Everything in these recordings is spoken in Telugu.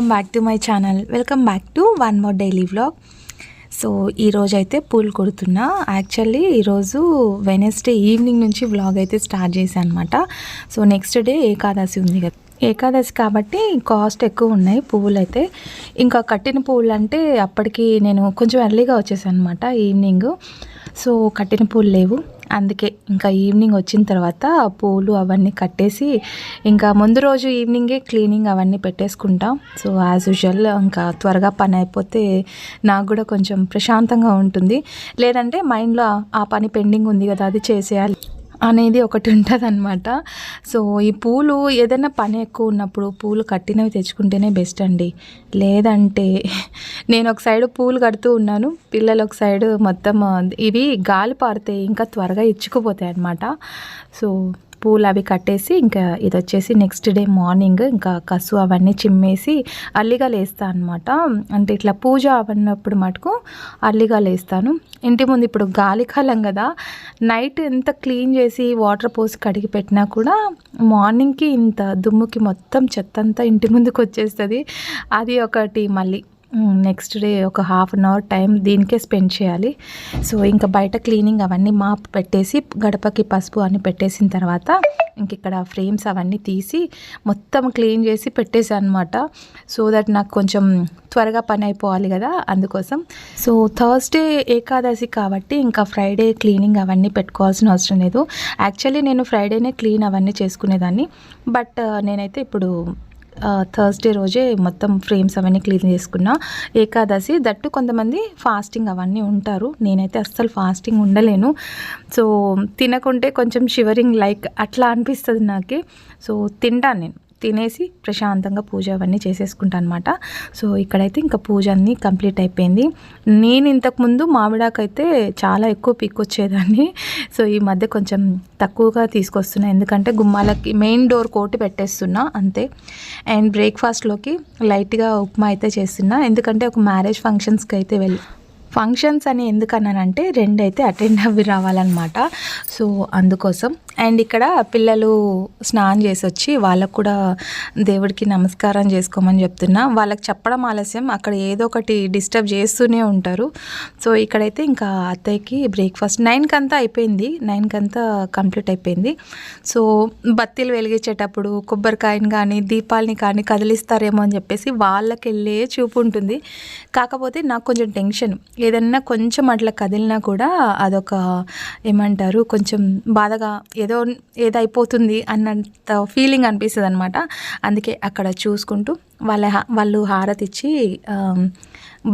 Welcome back to my channel welcome back to one more daily vlog so ఈరోజు అయితే పూలు కొడుతున్నా. యాక్చువల్లీ ఈరోజు వెనస్డే ఈవినింగ్ నుంచి వ్లాగ్ అయితే స్టార్ట్ చేశాను అనమాట సో నెక్స్ట్ డే ఏకాదశి ఉంది కదా. ఏకాదశి కాబట్టి కాస్ట్ ఎక్కువ ఉన్నాయి పువ్వులు అయితే ఇంకా కట్టిన పువ్వులు అంటే అప్పటికి నేను కొంచెం ఎర్లీగా వచ్చేసాను అనమాట ఈవినింగ్ సో కట్టిన పూలు లేవు. అందుకే ఇంకా ఈవినింగ్ వచ్చిన తర్వాత పూలు అవన్నీ కట్టేసి ఇంకా ముందు రోజు ఈవినింగే క్లీనింగ్ అవన్నీ పెట్టేసుకుంటాం. సో యాజ్ యూజువల్ ఇంకా త్వరగా పని అయిపోతే నాకు కూడా కొంచెం ప్రశాంతంగా ఉంటుంది. లేదంటే మైండ్లో ఆ పని పెండింగ్ ఉంది కదా అది చేసేయాలి అనేది ఒకటి ఉంటుంది అనమాట సో ఈ పూలు ఏదైనా పని ఎక్కువ ఉన్నప్పుడు పూలు కట్టినవి తెచ్చుకుంటేనే బెస్ట్ అండి. లేదంటే నేను ఒక సైడ్ పూలు కడుతూ ఉన్నాను. పిల్లలు ఒక సైడ్ మొత్తం ఇవి గాలి పారితే ఇంకా త్వరగా ఇచ్చుకుపోతాయి అనమాట సో పూలు అవి కట్టేసి ఇంకా ఇది వచ్చేసి నెక్స్ట్ డే మార్నింగ్ ఇంకా కసు అవన్నీ చిమ్మేసి అల్లిగా లేస్తాను అనమాట అంటే ఇట్లా పూజ అవన్నప్పుడు మటుకు అల్లిగా లేస్తాను ఇంటి ముందు ఇప్పుడు గాలికాలం కదా నైట్ ఎంత క్లీన్ చేసి వాటర్ పోసి కడిగి పెట్టినా కూడా మార్నింగ్కి ఇంత దుమ్ముకి మొత్తం చెత్త అంతా ఇంటి ముందుకు వచ్చేస్తుంది. అది ఒకటి మళ్ళీ. నెక్స్ట్ డే ఒక హాఫ్ అన్ అవర్ టైం దీనికే స్పెండ్ చేయాలి. సో ఇంకా బయట క్లీనింగ్ అవన్నీ మాప్ పెట్టేసి గడపకి పసుపు అన్నీ పెట్టేసిన తర్వాత ఇంక ఇక్కడ ఫ్రేమ్స్ అవన్నీ తీసి మొత్తం క్లీన్ చేసి పెట్టేసాను అనమాట సో దట్ నాకు కొంచెం త్వరగా పని అయిపోవాలి కదా అందుకోసం. సో థర్స్డే ఏకాదశి కాబట్టి ఇంకా ఫ్రైడే క్లీనింగ్ అవన్నీ పెట్టుకోవాల్సిన అవసరం లేదు. యాక్చువల్లీ నేను ఫ్రైడేనే క్లీన్ అవన్నీ చేసుకునేదాన్ని. బట్ uh, నేనైతే ఇప్పుడు థర్స్డే రోజే మొత్తం ఫ్రేమ్స్ అవన్నీ క్లీన్ చేసుకున్నా. ఏకాదశి దట్టు కొంతమంది ఫాస్టింగ్ అవన్నీ ఉంటారు. నేనైతే అస్సలు ఫాస్టింగ్ ఉండలేను. సో తినకుంటే కొంచెం షివరింగ్ లైక్ అట్లా అనిపిస్తుంది నాకు. సో తింటాను నేను. తినేసి ప్రశాంతంగా పూజ అవన్నీ చేసేసుకుంటాను అనమాట సో ఇక్కడైతే ఇంకా పూజ అన్నీ కంప్లీట్ అయిపోయింది. నేను ఇంతకుముందు మామిడాకైతే చాలా ఎక్కువ పీక్కొచ్చేదాన్ని. సో ఈ మధ్య కొంచెం తక్కువగా తీసుకొస్తున్నా. ఎందుకంటే గుమ్మాలకి మెయిన్ డోర్ కోటి పెట్టేస్తున్నా అంతే. అండ్ బ్రేక్ఫాస్ట్లోకి లైట్గా ఉప్మా అయితే చేస్తున్నా. ఎందుకంటే ఒక మ్యారేజ్ ఫంక్షన్స్కి అయితే వెళ్ళి ఫంక్షన్స్ అని ఎందుకన్నానంటే రెండు అయితే అటెండ్ అవ్వి రావాలన్నమాట. సో అందుకోసం అండ్ ఇక్కడ పిల్లలు స్నానం చేసి వచ్చి వాళ్ళకు కూడా దేవుడికి నమస్కారం చేసుకోమని చెప్తున్నా. వాళ్ళకి చెప్పడం ఆలస్యం. అక్కడ ఏదో ఒకటి డిస్టర్బ్ చేస్తూనే ఉంటారు. సో ఇక్కడైతే ఇంకా అత్తయ్యకి బ్రేక్ఫాస్ట్ నైన్కి అంతా అయిపోయింది. నైన్కి అంతా కంప్లీట్ అయిపోయింది. సో బత్తీలు వెలిగించేటప్పుడు కొబ్బరికాయని కానీ దీపాలని కానీ కదిలిస్తారేమో అని చెప్పేసి వాళ్ళకి వెళ్ళే చూపు ఉంటుంది. కాకపోతే నాకు కొంచెం టెన్షన్. ఏదన్నా కొంచెం అట్లా కదిలినా కూడా అదొక ఏమంటారు కొంచెం బాధగా ఏదో ఏదైపోతుంది అన్నంత ఫీలింగ్ అనిపిస్తుంది అనమాట అందుకే అక్కడ చూసుకుంటూ వాళ్ళ వాళ్ళు హారతి ఇచ్చి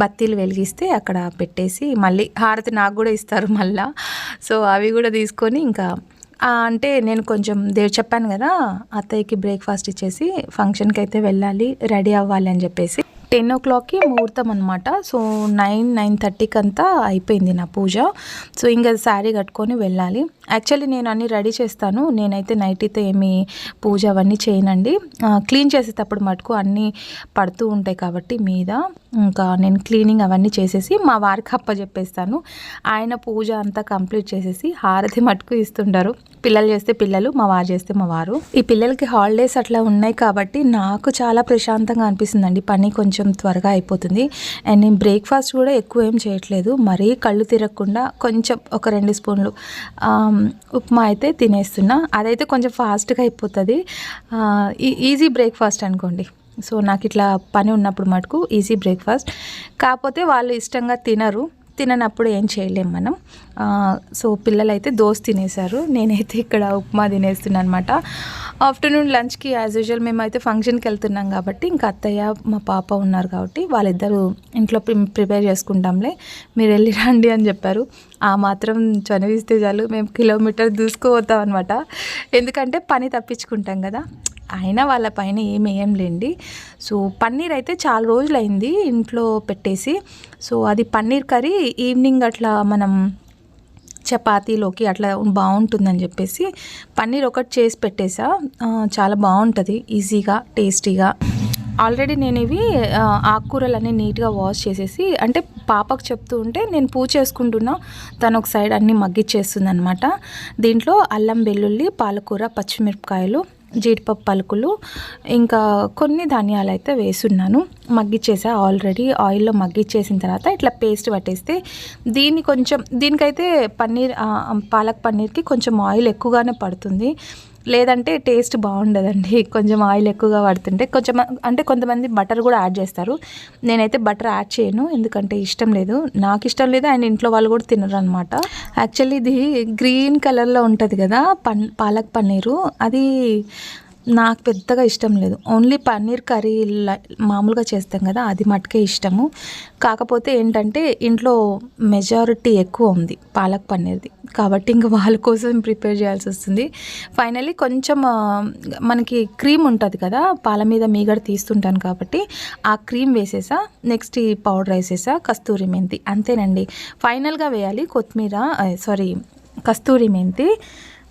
బత్తీలు వెలిగిస్తే అక్కడ పెట్టేసి మళ్ళీ హారతి నాకు కూడా ఇస్తారు మళ్ళా. సో అవి కూడా తీసుకొని ఇంకా అంటే నేను కొంచెం దేవు చెప్పాను కదా అత్తయ్యకి బ్రేక్ఫాస్ట్ ఇచ్చేసి ఫంక్షన్కి అయితే వెళ్ళాలి రెడీ అవ్వాలి అని చెప్పేసి. టెన్ ఓ క్లాక్కి ముహూర్తం అనమాట సో నైన్ నైన్ థర్టీకి అంతా అయిపోయింది నా పూజ. సో ఇంకా శారీ కట్టుకొని వెళ్ళాలి. యాక్చువల్లీ నేను అన్నీ రెడీ చేస్తాను. నేనైతే నైట్ అయితే ఏమి పూజ అవన్నీ చేయనండి. క్లీన్ చేసేటప్పుడు మటుకు అన్నీ పడుతూ ఉంటాయి కాబట్టి మీద. ఇంకా నేను క్లీనింగ్ అవన్నీ చేసేసి మా వారికి అప్ప చెప్పేస్తాను. ఆయన పూజ అంతా కంప్లీట్ చేసేసి హారతి మటుకు ఇస్తుంటారు. పిల్లలు చేస్తే పిల్లలు మా వారు చేస్తే మా వారు. ఈ పిల్లలకి హాలిడేస్ అట్లా ఉన్నాయి కాబట్టి నాకు చాలా ప్రశాంతంగా అనిపిస్తుందండి. పని కొంచెం త్వరగా అయిపోతుంది. అండ్ నేను బ్రేక్ఫాస్ట్ కూడా ఎక్కువ ఏం చేయట్లేదు. మరీ కళ్ళు తిరగకుండా కొంచెం ఒక రెండు స్పూన్లు ఉప్మా అయితే తినేస్తున్నా. అదైతే కొంచెం ఫాస్ట్గా అయిపోతుంది. ఈజీ బ్రేక్ఫాస్ట్ అనుకోండి. సో నాకు ఇట్లా పని ఉన్నప్పుడు మటుకు ఈజీ బ్రేక్ఫాస్ట్. కాకపోతే వాళ్ళు ఇష్టంగా తినరు. తిననప్పుడు ఏం చేయలేం మనం. సో పిల్లలైతే దోశ తినేశారు. నేనైతే ఇక్కడ ఉప్మా తినేస్తున్నాను అనమాట ఆఫ్టర్నూన్ లంచ్కి యాజ్ యూజువల్ మేమైతే ఫంక్షన్కి వెళ్తున్నాం కాబట్టి ఇంకా అత్తయ్య మా పాప ఉన్నారు కాబట్టి వాళ్ళిద్దరూ ఇంట్లో ప్రిపేర్ చేసుకుంటాంలే. మీరు వెళ్ళి రండి అని చెప్పారు. ఆ మాత్రం చనివిస్తే చాలు. మేము కిలోమీటర్ దూసుకుపోతాం అనమాట ఎందుకంటే పని తప్పించుకుంటాం కదా. అయినా వాళ్ళ పైన ఏమేం లేండి సో పన్నీర్ అయితే చాలా రోజులు అయింది ఇంట్లో పెట్టేసి. సో అది పన్నీర్ కర్రీ ఈవినింగ్ అట్లా మనం చపాతీలోకి అట్లా బాగుంటుందని చెప్పేసి పన్నీర్ ఒకటి చేసి పెట్టేసా. చాలా బాగుంటుంది ఈజీగా టేస్టీగా. ఆల్రెడీ నేను ఇవి ఆకుకూరలన్నీ నీట్గా వాష్ చేసేసి అంటే పాపకు చెప్తూ ఉంటే నేను పూజ చేసుకుంటున్నా తను ఒక సైడ్ అన్నీ మగ్గిచ్చేస్తుంది అనమాట దీంట్లో అల్లం వెల్లుల్లి పాలకూర పచ్చిమిరపకాయలు జీడిపప్పు పలుకులు ఇంకా కొన్ని ధనియాలు అయితే వేసున్నాను. మగ్గిచ్చేసా ఆల్రెడీ ఆయిల్లో మగ్గిచ్చేసిన తర్వాత ఇట్లా పేస్ట్ పట్టేస్తే దీన్ని కొంచెం దీనికైతే పన్నీర్ పాలక్ పన్నీర్కి కొంచెం ఆయిల్ ఎక్కువగానే పడుతుంది. లేదంటే టేస్ట్ బాగుండదండి. కొంచెం ఆయిల్ ఎక్కువగా పడుతుంటే కొంచెం అంటే కొంతమంది బటర్ కూడా యాడ్ చేస్తారు. నేనైతే బటర్ యాడ్ చేయను ఎందుకంటే ఇష్టం లేదు. నాకు ఇష్టం లేదు అండ్ ఇంట్లో వాళ్ళు కూడా తినరు అనమాట యాక్చువల్లీ ఇది గ్రీన్ కలర్లో ఉంటుంది కదా పన్ పాలక్ పన్నీరు. అది నాకు పెద్దగా ఇష్టం లేదు. ఓన్లీ పన్నీర్ కర్రీ మామూలుగా చేస్తాం కదా అది మటుకే ఇష్టము. కాకపోతే ఏంటంటే ఇంట్లో మెజారిటీ ఎక్కువ ఉంది పాలక్ పన్నీర్ది. కాబట్టి ఇంకా వాళ్ళ కోసం ప్రిపేర్ చేయాల్సి వస్తుంది. ఫైనలీ కొంచెం మనకి క్రీమ్ ఉంటుంది కదా పాల మీద మీగడ తీస్తుంటాను కాబట్టి ఆ క్రీమ్ వేసేసా నెక్స్ట్ ఈ పౌడర్ వేసేసా కస్తూరి మెంతి. అంతేనండి. ఫైనల్గా వేయాలి కొత్తిమీర సారీ కస్తూరి మెంతి.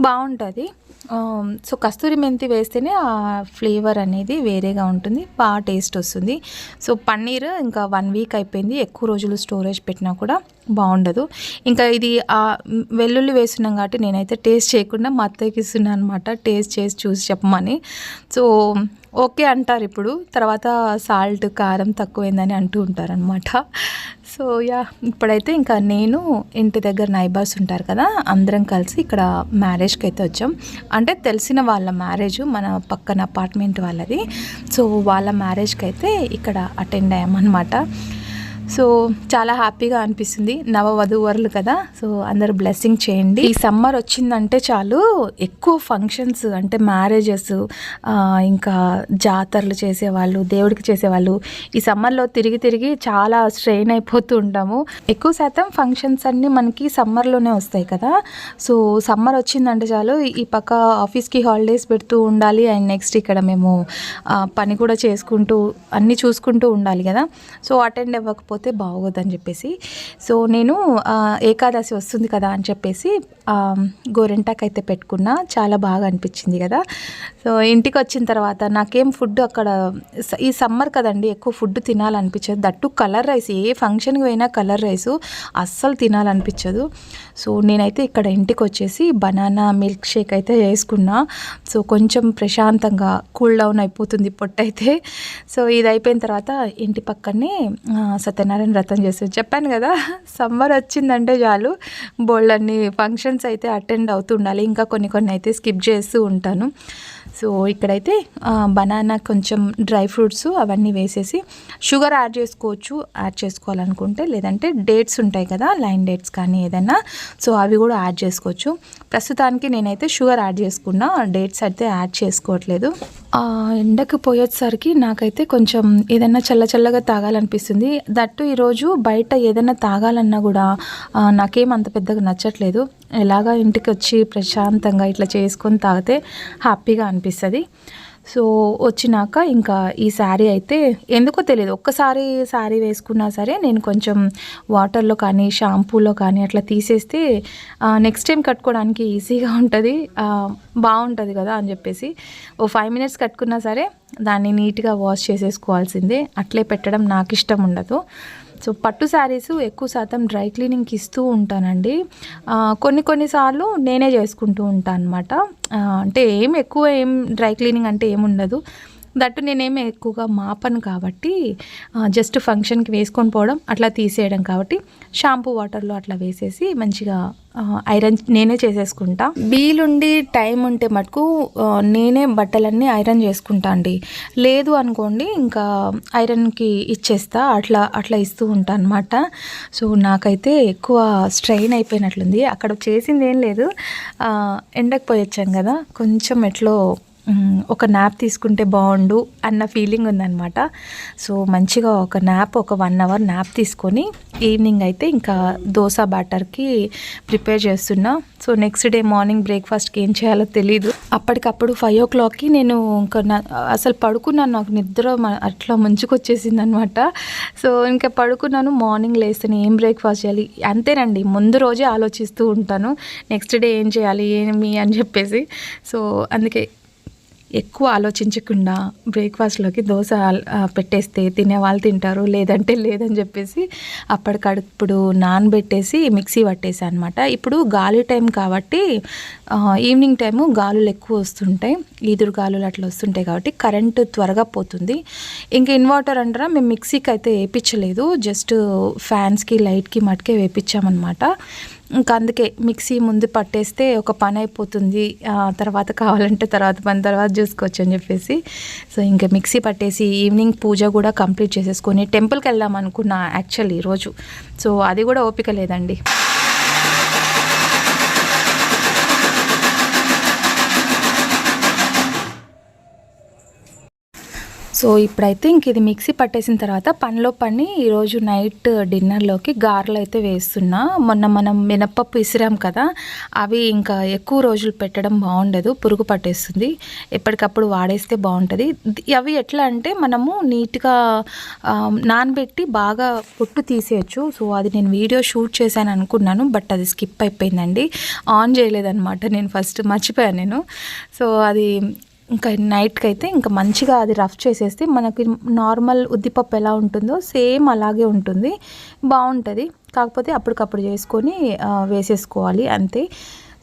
బాగుంటుంది. Um, సో కస్తూరి మెంతి వేస్తేనే ఆ ఫ్లేవర్ అనేది వేరేగా ఉంటుంది బాగా టేస్ట్ వస్తుంది. సో పన్నీర్ ఇంకా వన్ వీక్ అయిపోయింది ఎక్కువ రోజులు స్టోరేజ్ పెట్టినా కూడా బాగుండదు. ఇంకా ఇది ఆ వెల్లుల్లి వేస్తున్నాం కాబట్టి నేనైతే టేస్ట్ చేయకుండా మా అత్తయ్యకి ఇస్తున్నాను అనమాట టేస్ట్ చేసి చూసి చెప్పమని. సో ఓకే అంటారు ఇప్పుడు. తర్వాత సాల్ట్ కారం తక్కువైందని అంటూ ఉంటారనమాట సో యా ఇప్పుడైతే ఇంకా నేను ఇంటి దగ్గర నైబర్స్ ఉంటారు కదా అందరం కలిసి ఇక్కడ మ్యారేజ్కి అయితే వచ్చాం. అంటే తెలిసిన వాళ్ళ మ్యారేజ్ మన పక్కన అపార్ట్మెంట్ వాళ్ళది. సో వాళ్ళ మ్యారేజ్కి అయితే ఇక్కడ అటెండ్ అయ్యామన్నమాట. సో చాలా హ్యాపీగా అనిపిస్తుంది. నవ వధువరులు కదా. సో అందరు బ్లెస్సింగ్ చేయండి. ఈ సమ్మర్ వచ్చిందంటే చాలు. ఎక్కువ ఫంక్షన్స్ అంటే మ్యారేజెస్ ఇంకా జాతరలు చేసేవాళ్ళు దేవుడికి చేసేవాళ్ళు ఈ సమ్మర్లో తిరిగి తిరిగి చాలా స్ట్రెయిన్ అయిపోతూ ఉంటాము. ఎక్కువ శాతం ఫంక్షన్స్ అన్నీ మనకి సమ్మర్లోనే వస్తాయి కదా. సో సమ్మర్ వచ్చిందంటే చాలు. ఈ పక్క ఆఫీస్కి హాలిడేస్ పెడుతూ ఉండాలి. అండ్ నెక్స్ట్ ఇక్కడ మేము పని కూడా చేసుకుంటూ అన్నీ చూసుకుంటూ ఉండాలి కదా. సో అటెండ్ అవ్వకపోతే బాగోదని చెప్పేసి. సో నేను ఏకాదశి వస్తుంది కదా అని చెప్పేసి ఆ, గోరింటాకు అయితే పెట్టుకున్నా. చాలా బాగా అనిపించింది కదా. సో ఇంటికి వచ్చిన తర్వాత నాకేం ఫుడ్ అక్కడ స- ఈ సమ్మర్ కదండి ఎక్కువ ఫుడ్ తినాలనిపించదు. దట్టు కలర్ రైస్ ఏ ఫంక్షన్కి పోయినా కలర్ రైస్ అస్సలు తినాలనిపించదు. సో నేనైతే ఇక్కడ ఇంటికి వచ్చేసి బనానా మిల్క్ షేక్ అయితే వేసుకున్నా. సో కొంచెం ప్రశాంతంగా కూల్ డౌన్ అయిపోతుంది పొట్టయితే సో ఇది అయిపోయిన తర్వాత ఇంటి పక్కనే సత్యనారాయణ సత్యనారాయణ వ్రతం చేసి చెప్పాను కదా సమ్మర్ వచ్చిందంటే చాలు బోల్డ్ అన్ని ఫంక్షన్స్ అయితే అటెండ్ అవుతూ ఉండాలి ఇంకా కొన్ని కొన్ని అయితే స్కిప్ చేస్తూ ఉంటాను. సో ఇక్కడైతే బనానా కొంచెం డ్రై ఫ్రూట్స్ అవన్నీ వేసేసి షుగర్ యాడ్ చేసుకోవచ్చు యాడ్ చేసుకోవాలనుకుంటే. లేదంటే డేట్స్ ఉంటాయి కదా లైన్ డేట్స్ కానీ ఏదైనా సో అవి కూడా యాడ్ చేసుకోవచ్చు. ప్రస్తుతానికి నేనైతే షుగర్ యాడ్ చేసుకున్నా డేట్స్ అయితే యాడ్ చేసుకోవట్లేదు. ఆ, ఎండకు పోయేసరికి నాకైతే కొంచెం ఏదైనా చల్ల చల్లగా తాగాలనిపిస్తుంది. దట్టు ఈరోజు బయట ఏదైనా తాగాలన్నా కూడా నాకేం అంత పెద్దగా నచ్చట్లేదు. ఎలాగా ఇంటికి వచ్చి ప్రశాంతంగా ఇట్లా చేసుకొని తాగితే హ్యాపీగా అనిపిస్తుంది. సో వచ్చినాక ఇంకా ఈ శారీ అయితే ఎందుకో తెలియదు. ఒక్కసారి శారీ వేసుకున్నా సరే నేను కొంచెం వాటర్లో కానీ షాంపూలో కానీ అట్లా తీసేస్తే నెక్స్ట్ టైం కట్టుకోవడానికి ఈజీగా ఉంటుంది. బాగుంటుంది కదా అని చెప్పేసి ఓ ఫైవ్ మినిట్స్ కట్టుకున్నా సరే దాన్ని నీట్గా వాష్ చేసేసుకోవాల్సిందే. అట్లే పెట్టడం నాకు ఇష్టం ఉండదు. సో పట్టు శారీస్ ఎక్కువ శాతం డ్రై క్లీనింగ్కి ఇస్తూ ఉంటానండి. కొన్ని కొన్నిసార్లు నేనే చేసుకుంటూ ఉంటాను అనమాట అంటే ఏం ఎక్కువ ఏం డ్రై క్లీనింగ్ అంటే ఏముండదు ఉండదు. దట్టు నేనేమి ఎక్కువగా మాపను కాబట్టి జస్ట్ ఫంక్షన్కి వేసుకొని పోవడం అట్లా తీసేయడం కాబట్టి షాంపూ వాటర్లో అట్లా వేసేసి మంచిగా ఐరన్ నేనే చేసేసుకుంటా. వీలుండి టైం ఉంటే మటుకు నేనే బట్టలన్నీ ఐరన్ చేసుకుంటా అండి. లేదు అనుకోండి ఇంకా ఐరన్కి ఇచ్చేస్తా అట్లా అట్లా ఇస్తూ ఉంటాను అనమాట సో నాకైతే ఎక్కువ స్ట్రెయిన్ అయిపోయినట్లుంది. అక్కడ చేసింది ఏం లేదు ఎండకు పోయేచ్చాం కదా కొంచెం ఎట్లో ఒక నాప్ తీసుకుంటే బాగుండు అన్న ఫీలింగ్ ఉందన్నమాట. సో మంచిగా ఒక నాప్ ఒక వన్ అవర్ నాప్ తీసుకొని ఈవినింగ్ అయితే ఇంకా దోశ బ్యాటర్కి ప్రిపేర్ చేస్తున్నా. సో నెక్స్ట్ డే మార్నింగ్ బ్రేక్ఫాస్ట్కి ఏం చేయాలో తెలీదు. అప్పటికప్పుడు ఫైవ్ ఓ క్లాక్కి నేను ఇంకా అసలు పడుకున్నాను. నాకు నిద్ర అట్లా ముంచుకొచ్చేసింది అనమాట సో ఇంకా పడుకున్నాను. మార్నింగ్ లేస్తే ఏం బ్రేక్ఫాస్ట్ చేయాలి? అంతేనండి. ముందు రోజే ఆలోచిస్తూ ఉంటాను. నెక్స్ట్ డే ఏం చేయాలి? ఏమి అని చెప్పేసి. సో అందుకే ఎక్కువ ఆలోచించకుండా బ్రేక్ఫాస్ట్లోకి దోశ పెట్టేస్తే తినే వాళ్ళు తింటారు లేదంటే లేదని చెప్పేసి అప్పటికప్పుడు నానబెట్టేసి మిక్సీ పట్టేసాను అనమాట ఇప్పుడు గాలి టైం కాబట్టి ఈవినింగ్ టైము గాలులు ఎక్కువ వస్తుంటాయి ఈదురు గాలులు అట్లా వస్తుంటాయి కాబట్టి కరెంటు త్వరగా పోతుంది. ఇంకా ఇన్వర్టర్ అంటారా మేము మిక్సీకి అయితే వేయించలేదు జస్ట్ ఫ్యాన్స్కి లైట్కి మటుకే వేయించామన్నమాట ఇంకా అందుకే మిక్సీ ముందు పట్టేస్తే ఒక పని అయిపోతుంది. తర్వాత కావాలంటే తర్వాత పని తర్వాత చూసుకోవచ్చు అని చెప్పేసి. సో ఇంకా మిక్సీ పట్టేసి ఈవినింగ్ పూజ కూడా కంప్లీట్ చేసేసుకొని టెంపుల్కి వెళ్దాం అనుకున్నా యాక్చువల్లీ ఈరోజు సో అది కూడా ఓపిక లేదండి. సో ఇప్పుడైతే ఇంక ఇది మిక్సీ పట్టేసిన తర్వాత పనిలో పని ఈరోజు నైట్ డిన్నర్లోకి గారెలు అయితే వేస్తున్నా. మొన్న మనం మినప్పప్పు ఇసిరాం కదా అవి ఇంకా ఎక్కువ రోజులు పెట్టడం బాగుండదు పురుగు పట్టేస్తుంది. ఎప్పటికప్పుడు వాడేస్తే బాగుంటుంది. అవి ఎట్లా అంటే మనము నీట్గా నానబెట్టి బాగా పొట్టు తీసేయచ్చు. సో అది నేను వీడియో షూట్ చేశాను అనుకున్నాను బట్ అది స్కిప్ అయిపోయిందండి. ఆన్ చేయలేదన్నమాట నేను ఫస్ట్ మర్చిపోయాను నేను. సో అది ఇంకా నైట్కి అయితే ఇంకా మంచిగా అది రఫ్ చేసేస్తే మనకి నార్మల్ ఉద్దిపప్పు ఎలా ఉంటుందో సేమ్ అలాగే ఉంటుంది. బాగుంటుంది. కాకపోతే అప్పటికప్పుడు చేసుకొని వేసేసుకోవాలి అంతే.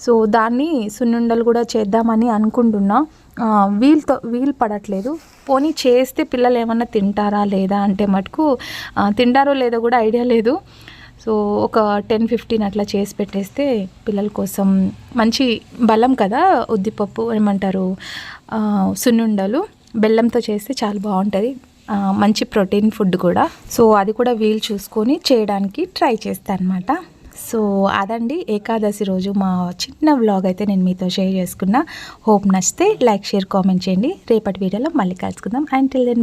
సో దాన్ని సున్నుండలు కూడా చేద్దామని అనుకుంటున్నా. వీల్తో వీల్ వీలు పడట్లేదు. పోనీ చేస్తే పిల్లలు ఏమన్నా తింటారా లేదా అంటే మటుకు తింటారో లేదో కూడా ఐడియా లేదు. సో ఒక టెన్ ఫిఫ్టీన్ అట్లా చేసి పెట్టేస్తే పిల్లల కోసం మంచి బలం కదా ఉద్దిపప్పు ఏమంటారు? సున్నుండలు బెల్లంతో చేస్తే చాలా బాగుంటుంది. మంచి ప్రోటీన్ ఫుడ్ కూడా. సో అది కూడా వీలు చూసుకొని చేయడానికి ట్రై చేస్తాను అనమాట సో అదండి ఏకాదశి రోజు మా చిన్న వ్లాగ్ అయితే నేను మీతో షేర్ చేసుకున్నా. హోప్ నచ్చితే లైక్ షేర్ కామెంట్ చేయండి. రేపటి వీడియోలో మళ్ళీ కలుసుకుందాం. And till then